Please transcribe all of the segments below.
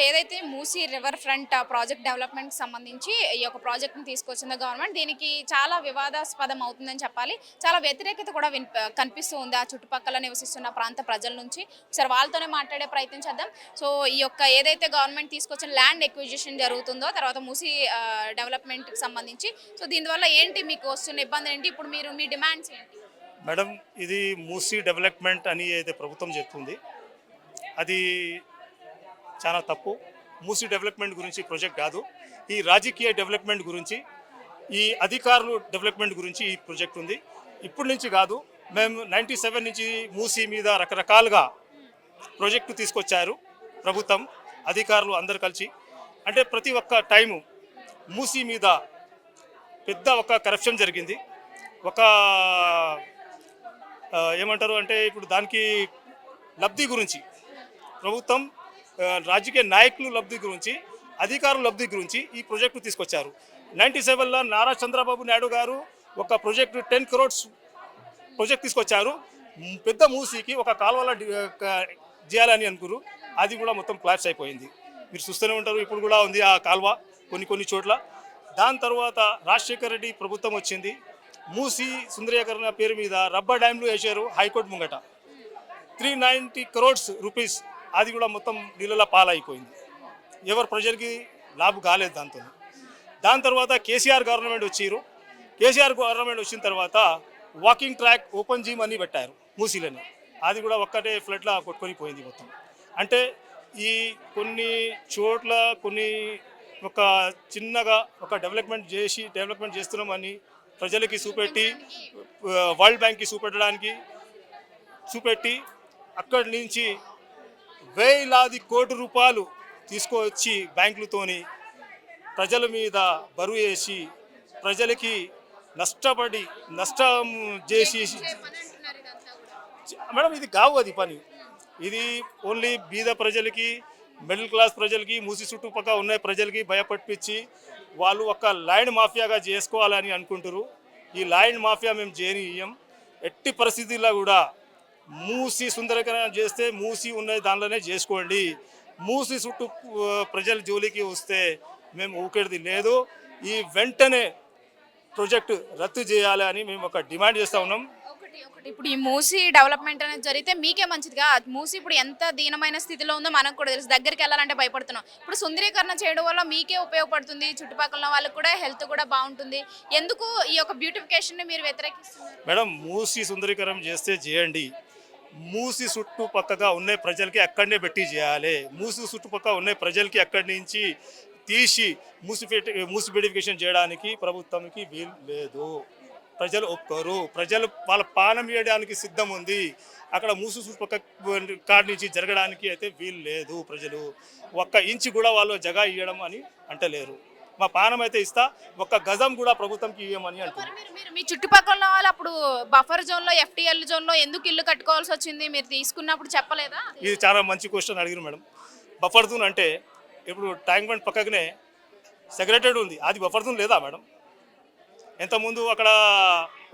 ఇప్పుడు ఏదైతే Musi river front project development సంబంధించి ఈ యొక్క ప్రాజెక్ట్ని తీసుకొచ్చింది గవర్నమెంట్ దీనికి చాలా వివాదాస్పదం అవుతుందని చెప్పాలి. చాలా వ్యతిరేకత కూడా విన్ కనిపిస్తూ ఉంది ఆ చుట్టుపక్కల నివసిస్తున్న ప్రాంత ప్రజల నుంచి. ఒకసారి వాళ్ళతోనే మాట్లాడే ప్రయత్నం చేద్దాం. సో ఈ యొక్క ఏదైతే గవర్నమెంట్ తీసుకొచ్చిన ల్యాండ్ ఎక్విజిషన్ జరుగుతుందో తర్వాత మూసీ డెవలప్మెంట్కి సంబంధించి. సో దీనివల్ల ఏంటి మీకు వస్తున్న ఇబ్బంది ఏంటి? ఇప్పుడు మీరు మీ డిమాండ్స్ ఏంటి? మేడం ఇది మూసీ డెవలప్మెంట్ అని అయితే ప్రభుత్వం చెప్తుంది. అది చాలా తప్పు. మూసీ డెవలప్మెంట్ గురించి ప్రాజెక్ట్ కాదు. ఈ రాజకీయ డెవలప్మెంట్ గురించి ఈ అధికారులు డెవలప్మెంట్ గురించి ఈ ప్రాజెక్ట్ ఉంది. ఇప్పటి నుంచి కాదు మేము నైంటీ సెవెన్ నుంచి మూసీ మీద రకరకాలుగా ప్రాజెక్టు తీసుకొచ్చారు ప్రభుత్వం అధికారులు అందరు కలిసి. అంటే ప్రతి ఒక్క టైము మూసీ మీద పెద్ద ఒక కరప్షన్ జరిగింది. ఒక ఏమంటారు అంటే ఇప్పుడు దానికి లబ్ధి గురించి ప్రభుత్వం రాజకీయ నాయకులు లబ్ధి గురించి అధికారుల లబ్ధి గురించి ఈ ప్రాజెక్టు తీసుకొచ్చారు. నైంటీ సెవెన్లో నారా చంద్రబాబు నాయుడు గారు ఒక ప్రాజెక్టు టెన్ క్రోడ్స్ ప్రాజెక్ట్ తీసుకొచ్చారు. పెద్ద మూసీకి ఒక కాలువల చేయాలని అనుకురు. అది కూడా మొత్తం క్లాప్స్ అయిపోయింది. మీరు చూస్తూనే ఉంటారు ఇప్పుడు కూడా ఉంది ఆ కాలువ కొన్ని కొన్ని చోట్ల. దాని తర్వాత రాజశేఖర రెడ్డి ప్రభుత్వం వచ్చింది. మూసి సుందరీకరణ పేరు మీద రబ్బర్ డ్యామ్లు వేశారు హైకోర్టు ముంగట. త్రీ నైంటీ క్రోడ్స్ రూపీస్ అది కూడా మొత్తం నీళ్ళ పాలైపోయింది. ఎవరు ప్రజలకి లాభం కాలేదు దాంతో దాని తర్వాత కేసీఆర్ గవర్నమెంట్ వచ్చారు కేసీఆర్ గవర్నమెంట్ వచ్చిన తర్వాత వాకింగ్ ట్రాక్ ఓపెన్ జిమ్ అని పెట్టారు మూసీలని. అది కూడా ఒక్కటే ఫ్లడ్లా కొట్టుకొని పోయింది మొత్తం. అంటే ఈ కొన్ని చోట్ల కొన్ని ఒక చిన్నగా ఒక డెవలప్మెంట్ చేసి డెవలప్మెంట్ చేస్తున్నామని ప్రజలకి చూపెట్టి వరల్డ్ బ్యాంక్కి చూపెట్టడానికి చూపెట్టి అక్కడి నుంచి వేలాది కోటి రూపాయలు తీసుకువచ్చి బ్యాంకులతోని ప్రజల మీద బరువు వేసి ప్రజలకి నష్టపడి నష్టం చేసి మేడం ఇది కావు అది పని. ఇది ఓన్లీ బీద ప్రజలకి మిడిల్ క్లాస్ ప్రజలకి మూసి చుట్టుపక్కల ఉన్న ప్రజలకి భయపట్టించి వాళ్ళు ఒక ల్యాండ్ మాఫియాగా చేసుకోవాలని అనుకుంటారు ఈ ల్యాండ్ మాఫియా మేము చేయనీయం ఎట్టి పరిస్థితుల్లో కూడా మూసి సుందరీకరణ చేస్తే మూసి ఉన్న దానిలోనే చేసుకోండి. మూసి చుట్టూ ప్రజల జోలికి వస్తే మేము ఊకేది లేదు. ఈ వెంటనే ప్రాజెక్టు రద్దు చేయాలి అని మేము ఒక డిమాండ్ చేస్తూ ఉన్నాం. ఇప్పుడు ఈ మూసీ డెవలప్మెంట్ అనేది జరిగితే మీకే మంచిదిగా? మూసీ ఇప్పుడు ఎంత దీనమైన స్థితిలో ఉందో మనకు కూడా తెలుసు. దగ్గరికి వెళ్ళాలంటే భయపడుతున్నాం. ఇప్పుడు సుందరీకరణ చేయడం వల్ల మీకే ఉపయోగపడుతుంది. చుట్టుపక్కల వాళ్ళకి కూడా హెల్త్ కూడా బాగుంటుంది. ఎందుకు ఈ యొక్క బ్యూటిఫికేషన్ని మీరు వ్యతిరేకిస్తున్నారు? మేడం మూసి సుందరీకరణ చేస్తే చేయండి. మూసి చుట్టుపక్కగా ఉన్న ప్రజలకి అక్కడనే పెట్టి చేయాలి. మూసి చుట్టుపక్కల ఉన్న ప్రజలకి అక్కడి నుంచి తీసి మూసి మూసి చేయడానికి ప్రభుత్వంకి వీలు లేదు. ప్రజలు ఒక్కరు ప్రజలు వాళ్ళ పానం వేయడానికి సిద్ధం ఉంది. అక్కడ మూసు చుట్టుపక్క కాడి నుంచి జరగడానికి అయితే వీలు లేదు ప్రజలు. ఒక్క ఇంచు కూడా వాళ్ళు జగా ఇవ్వడం అని అంటలేరు. మా పానం అయితే ఇస్తా ఒక్క గజం కూడా ప్రభుత్వంకి ఇవ్వమని అంటున్నారు మీ చుట్టుపక్కల వాళ్ళు అప్పుడు బఫర్ జోన్లో ఎఫ్టీఎల్ జోన్లో ఎందుకు ఇల్లు కట్టుకోవాల్సి వచ్చింది? మీరు తీసుకున్నప్పుడు చెప్పలేదా? ఇది చాలా మంచి క్వశ్చన్ అడిగారు మేడం. బఫర్ జోన్ అంటే ఇప్పుడు ట్యాంక్ బండ్ పక్కనే సెక్రటరీ ఉంది. అది బఫర్ జోన్ లేదా మేడం? ఎంతకుముందు అక్కడ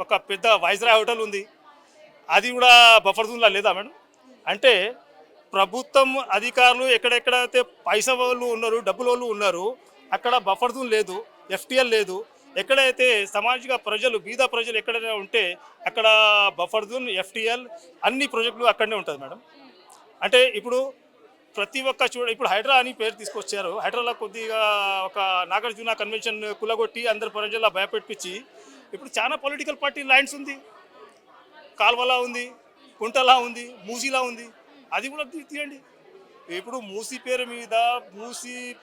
ఒక పెద్ద వైజ్రాయ్ హోటల్ ఉంది. అది కూడా బఫర్ జోన్లో లేదా మేడం? అంటే ప్రభుత్వం అధికారులు ఎక్కడెక్కడైతే పైసా వాళ్ళు ఉన్నారు డబ్బుల వాళ్ళు ఉన్నారు అక్కడ బఫర్ జోన్ లేదు ఎఫ్టీఎల్ లేదు. ఎక్కడైతే సమాజిక ప్రజలు బీద ప్రజలు ఎక్కడైనా ఉంటే అక్కడ బఫర్ జోన్ ఎఫ్టీఎల్ అన్ని ప్రాజెక్టులు అక్కడనే ఉంటుంది మేడం. అంటే ఇప్పుడు ప్రతి ఒక్క చూడ ఇప్పుడు హైడ్రా అని పేరు తీసుకొచ్చారు. హైడ్రాలో కొద్దిగా ఒక నాగార్జున కన్వెన్షన్ కులగొట్టి అందరి ప్రజల భయపెట్టించి ఇప్పుడు చాలా పొలిటికల్ పార్టీ లైన్స్ ఉంది. కాల్వలా ఉంది కుంటలా ఉంది మూసీలా ఉంది. అది కూడా తీయండి. ఇప్పుడు మూసీ పేరు మీద మూసీ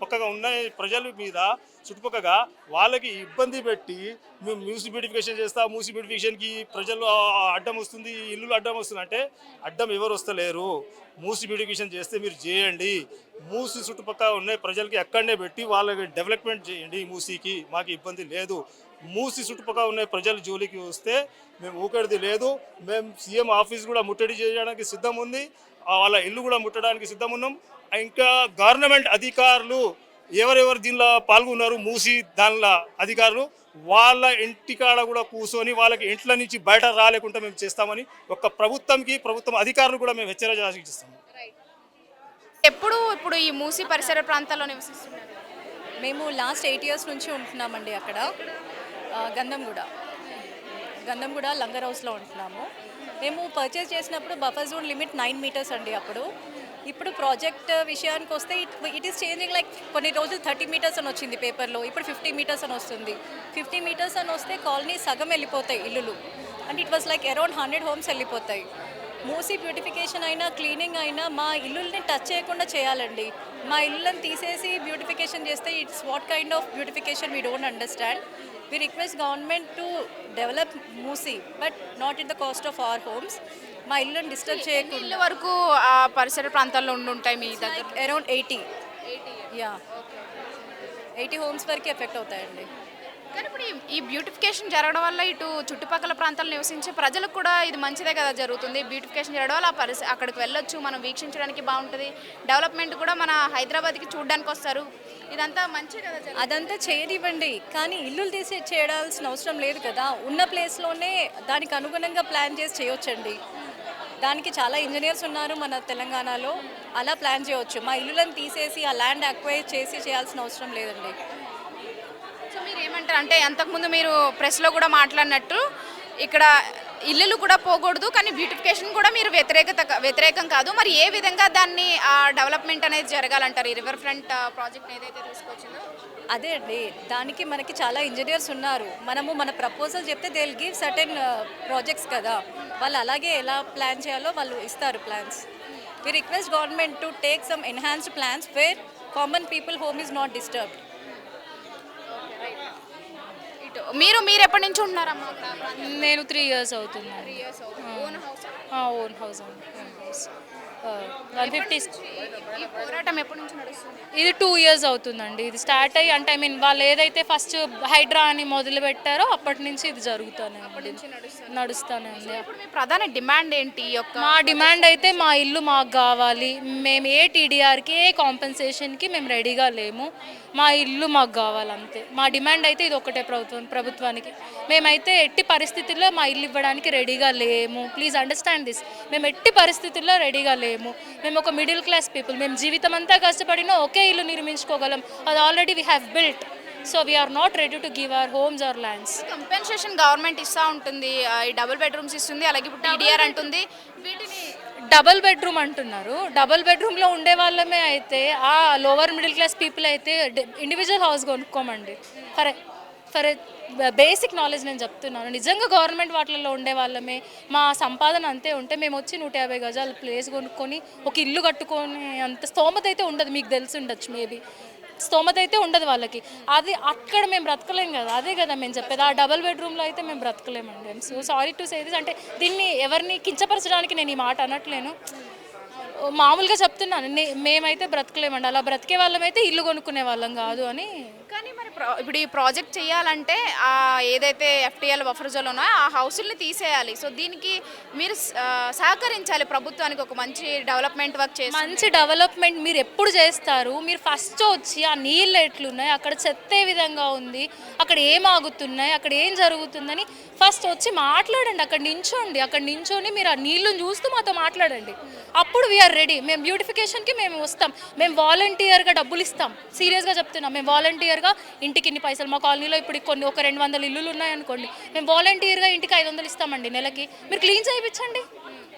పక్కగా ఉన్న ప్రజల మీద చుట్టుపక్కగా వాళ్ళకి ఇబ్బంది పెట్టి మేము మూసి బ్యూటిఫికేషన్ చేస్తా మూసి బ్యూటిఫికేషన్కి ప్రజలు అడ్డం వస్తుంది ఇల్లులు అడ్డం వస్తుంది. అంటే అడ్డం ఎవరు వస్తలేరు. మూసి బ్యూటిఫికేషన్ చేస్తే మీరు చేయండి. మూసి చుట్టుపక్కల ఉన్న ప్రజలకి అక్కడనే పెట్టి వాళ్ళకి డెవలప్మెంట్ చేయండి మూసీకి మాకు ఇబ్బంది లేదు. మూసి చుట్టుపక్కల ఉన్న ప్రజల జోలికి వస్తే మేము ఊకడిది లేదు. మేము సీఎం ఆఫీస్ కూడా ముట్టడి చేయడానికి సిద్ధం ఉంది. వాళ్ళ ఇల్లు కూడా ముట్టడానికి సిద్ధం ఉన్నాం. ఇంకా గవర్నమెంట్ అధికారులు ఎవరెవరు దీనిలో పాల్గొన్నారు మూసి దానిలో అధికారులు వాళ్ళ ఇంటికాడ కూడా కూర్చొని వాళ్ళకి ఇంట్ల నుంచి బయట రాలేకుండా మేము చేస్తామని ఒక ప్రభుత్వంకి ప్రభుత్వం అధికారులు కూడా మేము హెచ్చరిక చేస్తాము ఎప్పుడు ఇప్పుడు ఈ మూసి పరిసర ప్రాంతాల్లో నివసిస్తున్నారు? మేము లాస్ట్ ఎయిట్ ఇయర్స్ నుంచి ఉంటున్నామండి అక్కడ. గంధంగూడ. గంధంగూడ లంగర్ హౌస్లో ఉంటున్నాము. మేము పర్చేస్ చేసినప్పుడు buffer zone limit nine metres అండి అప్పుడు. ఇప్పుడు ప్రాజెక్ట్ విషయానికి వస్తే ఇట్ ఈస్ చేంజింగ్ లైక్ కొన్ని రోజులు థర్టీ మీటర్స్ అని వచ్చింది పేపర్లో ఇప్పుడు ఫిఫ్టీ మీటర్స్ అని వస్తుంది. ఫిఫ్టీ మీటర్స్ అని వస్తే కాలనీ సగం వెళ్ళిపోతాయి ఇల్లులు. And it was like around hundred homes వెళ్ళిపోతాయి. మూసీ బ్యూటిఫికేషన్ అయినా క్లీనింగ్ అయినా మా ఇల్లుల్ని టచ్ చేయకుండా చేయాలండి. మా ఇల్లులను తీసేసి బ్యూటిఫికేషన్ చేస్తే it's what kind of beautification we don't understand we request government to develop Musi but not it the cost of our homes మా ఇల్లుని డిస్టర్బ్ చేయకుండా ఇల్లు వరకు ఆ పరిసర ప్రాంతాల్లో ఉండి ఉంటాయి మీ దగ్గర? Around eighty yeah eighty homes వరకు ఎఫెక్ట్ అవుతాయండి. కానీ ఇప్పుడు ఈ- ఈ బ్యూటిఫికేషన్ జరగడం వల్ల ఇటు చుట్టుపక్కల ప్రాంతాలు నివసించే ప్రజలకు కూడా ఇది మంచిదే కదా జరుగుతుంది. బ్యూటిఫికేషన్ జరగడం వల్ల ఆ పరిస అక్కడికి వెళ్ళొచ్చు మనం వీక్షించడానికి బాగుంటుంది. డెవలప్మెంట్ కూడా మన హైదరాబాద్కి చూడడానికి వస్తారు. ఇదంతా మంచి కదా జరుగుతుంది. అదంతా చేయనివ్వండి. కానీ ఇల్లులు తీసి చేయాల్సిన అవసరం లేదు కదా. ఉన్న ప్లేస్లోనే దానికి అనుగుణంగా ప్లాన్ చేసి చేయొచ్చండి. దానికి చాలా ఇంజనీర్స్ ఉన్నారు మన తెలంగాణలో. అలా ప్లాన్ చేయవచ్చు మా ఇల్లులను తీసేసి ఆ ల్యాండ్ అక్వైర్ చేసి చేయాల్సిన అవసరం లేదండి. మీరు అంటే అంతకుముందు మీరు ప్రెస్లో కూడా మాట్లాడినట్టు ఇక్కడ ఇల్లులు కూడా పోకూడదు కానీ బ్యూటిఫికేషన్ కూడా మీరు వ్యతిరేకత వ్యతిరేకం కాదు. మరి ఏ విధంగా దాన్ని డెవలప్మెంట్ అనేది జరగాలంటారు? ఈ రివర్ ఫ్రంట్ ప్రాజెక్ట్ ఏదైతే తీసుకొచ్చిందో? అదే అండి. దానికి మనకి చాలా ఇంజనీర్స్ ఉన్నారు. మనము మన ప్రపోజల్ చెప్తే they will give certain projects కదా. వాళ్ళు అలాగే ఎలా ప్లాన్ చేయాలో వాళ్ళు ఇస్తారు plans we request government to take some enhanced plans where common people home is not disturbed ఇటు మీరు మీరు ఎప్పటి నుంచి ఉంటున్నారమ్మా? నేను త్రీ ఇయర్స్ అవుతుంది. ఓన్ హౌస్ అండి ఓన్ హౌస్ వన్ ఫిఫ్టీ పోరాటం ఎప్పటి నుంచి నడుస్తుంది? ఇది టూ ఇయర్స్ అవుతుందండి. ఇది స్టార్ట్ అయ్యి అంటే ఐ మీన్ వాళ్ళు ఏదైతే ఫస్ట్ హైడ్రా అని మొదలు పెట్టారో అప్పటి నుంచి ఇది జరుగుతూనే ఉంది. నడుస్తూనే ఉంది. ఇప్పుడు మీ ప్రధాన డిమాండ్ ఏంటి మా డిమాండ్ అయితే మా ఇల్లు మాకు కావాలి. మేము ఏ టీడీఆర్కి ఏ కాంపెన్సేషన్కి మేము రెడీగా లేము. మా ఇల్లు మాకు కావాలి అంతే మా డిమాండ్ అయితే ఇది ఒకటే ప్రభుత్వం ప్రభుత్వానికి. మేమైతే ఎట్టి పరిస్థితుల్లో మా ఇల్లు ఇవ్వడానికి రెడీగా లేము. ప్లీజ్ అండర్స్టాండ్ దిస్ మేము ఎట్టి పరిస్థితుల్లో రెడీగా లేము. మేము ఒక మిడిల్ క్లాస్ పీపుల్ మేము జీవితం అంతా కష్టపడినా ఒకే ఇల్లు నిర్మించుకోగలం. అది already we have built so we are not ready to give our homes or lands compensation government ఇస్తా ఉంటుంది. డబుల్ బెడ్రూమ్స్ ఇస్తుంది. అలాగే ఇప్పుడు టీడీఆర్ అంటుంది. వీటిని డబల్ బెడ్రూమ్ అంటున్నారు. డబల్ బెడ్రూమ్లో ఉండే వాళ్ళమే అయితే ఆ లోవర్ మిడిల్ క్లాస్ పీపుల్ అయితే ఇండివిజువల్ హౌస్ కొనుక్కోమండి. ఫర్ ఫర్ బేసిక్ నాలెడ్జ్ నేను చెప్తున్నాను. నిజంగా గవర్నమెంట్ వాటిల్లో ఉండే వాళ్ళమే మా సంపాదన అంతే ఉంటే మేము వచ్చి నూట యాభై గజాల ప్లేస్ కొనుక్కొని ఒక ఇల్లు కట్టుకొని అంత స్తోమత అయితే ఉండదు. మీకు తెలిసి ఉండొచ్చు మేబీ స్తోమత అయితే ఉండదు వాళ్ళకి. అది అక్కడ మేము బ్రతకలేం కదా అదే కదా మేము చెప్పేది. ఆ డబల్ బెడ్రూమ్లో అయితే మేము బ్రతకలేమండి. So sorry to say this అంటే దీన్ని ఎవరిని కించపరచడానికి నేను ఈ మాట అనట్లేను. మామూలుగా చెప్తున్నాను మేమైతే బ్రతకలేమండి. అలా బ్రతికే వాళ్ళమైతే ఇల్లు కొనుక్కునే వాళ్ళం కాదు అని. కానీ ఇప్పుడు ఈ ప్రాజెక్ట్ చేయాలంటే ఆ ఏదైతే ఎఫ్టీఎల్ బఫర్ జోన్ ఉన్నాయో ఆ హౌసుల్ని తీసేయాలి. సో దీనికి మీరు సహకరించాలి ప్రభుత్వానికి ఒక మంచి డెవలప్మెంట్ వర్క్ చేసి మంచి డెవలప్మెంట్ మీరు ఎప్పుడు చేస్తారు? మీరు ఫస్ట్ వచ్చి ఆ నీళ్ళు ఎట్లున్నాయి? అక్కడ చెత్త ఏ విధంగా ఉంది? అక్కడ ఏం ఆగుతున్నాయి? అక్కడ ఏం జరుగుతుందని ఫస్ట్ వచ్చి మాట్లాడండి అక్కడ నించోండి అక్కడ నించోని మీరు ఆ నీళ్ళు చూస్తూ మాతో మాట్లాడండి. అప్పుడు వీఆర్ రెడీ మేము బ్యూటిఫికేషన్కి మేము వస్తాం. మేము వాలంటీర్గా డబ్బులు ఇస్తాం. సీరియస్గా చెప్తున్నాం మేము వాలంటీర్గా ఇంటికి ఇన్ని పైసలు. మా కాలనీలో ఇప్పుడు కొన్ని ఒక రెండు వందల ఇల్లులు ఉన్నాయనుకోండి మేము వాలంటీర్గా ఇంటికి ఐదు వందలు ఇస్తామండి నెలకి. మీరు క్లీన్ చేయించండి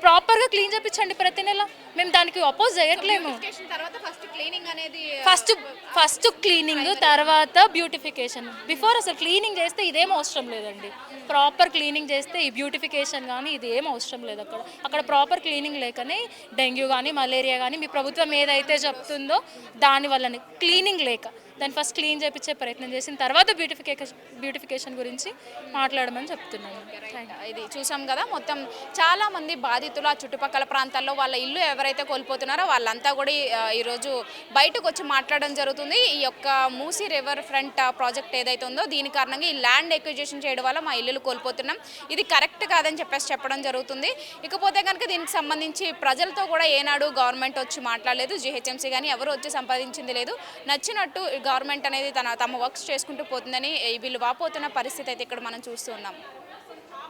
ప్రాపర్గా క్లీన్ చేయించండి ప్రతి నెల. మేము దానికి అపోజ్ చేయట్లేము. తర్వాత ఫస్ట్ క్లీనింగ్ అనేది ఫస్ట్ ఫస్ట్ క్లీనింగ్ తర్వాత బ్యూటిఫికేషన్. బిఫోర్ అసలు క్లీనింగ్ చేస్తే ఇదేం అవసరం లేదండి. ప్రాపర్ క్లీనింగ్ చేస్తే ఈ బ్యూటిఫికేషన్ కానీ ఇది ఏం అవసరం లేదు అక్కడ. అక్కడ ప్రాపర్ క్లీనింగ్ లేకనే డెంగ్యూ కానీ మలేరియా కానీ మీ ప్రభుత్వం ఏదైతే చెప్తుందో దాని వల్లనే క్లీనింగ్ లేక. దాన్ని ఫస్ట్ క్లీన్ చేయించే ప్రయత్నం చేసిన తర్వాత బ్యూటిఫికేషన్ బ్యూటిఫికేషన్ గురించి మాట్లాడమని చెప్తున్నాను. ఇది చూసాం కదా మొత్తం చాలా మంది బాధితులు ఆ చుట్టుపక్కల ప్రాంతాల్లో వాళ్ళ ఇల్లు ఎవరైతే కోల్పోతున్నారో వాళ్ళంతా కూడా ఈ- ఈరోజు బయటకు వచ్చి మాట్లాడడం జరుగుతుంది. ఈ యొక్క మూసీ రివర్ ఫ్రంట్ ప్రాజెక్ట్ ఏదైతే ఉందో దీని కారణంగా ఈ ల్యాండ్ ఎక్విజిషన్ చేయడం వల్ల మా ఇల్లులు కోల్పోతున్నాం. ఇది కరెక్ట్ కాదని చెప్పేసి చెప్పడం జరుగుతుంది. ఇకపోతే కనుక దీనికి సంబంధించి ప్రజలతో కూడా ఏనాడు గవర్నమెంట్ వచ్చి మాట్లాడలేదు. జిహెచ్ఎంసీ కానీ ఎవరు వచ్చి సంపాదించింది లేదు. నచ్చినట్టు గవర్నమెంట్ అనేది తన తమ వర్క్స్ చేసుకుంటూ పోతుందని వీళ్ళు వాపోతున్న పరిస్థితి అయితే ఇక్కడ మనం చూస్తూ ఉన్నాం.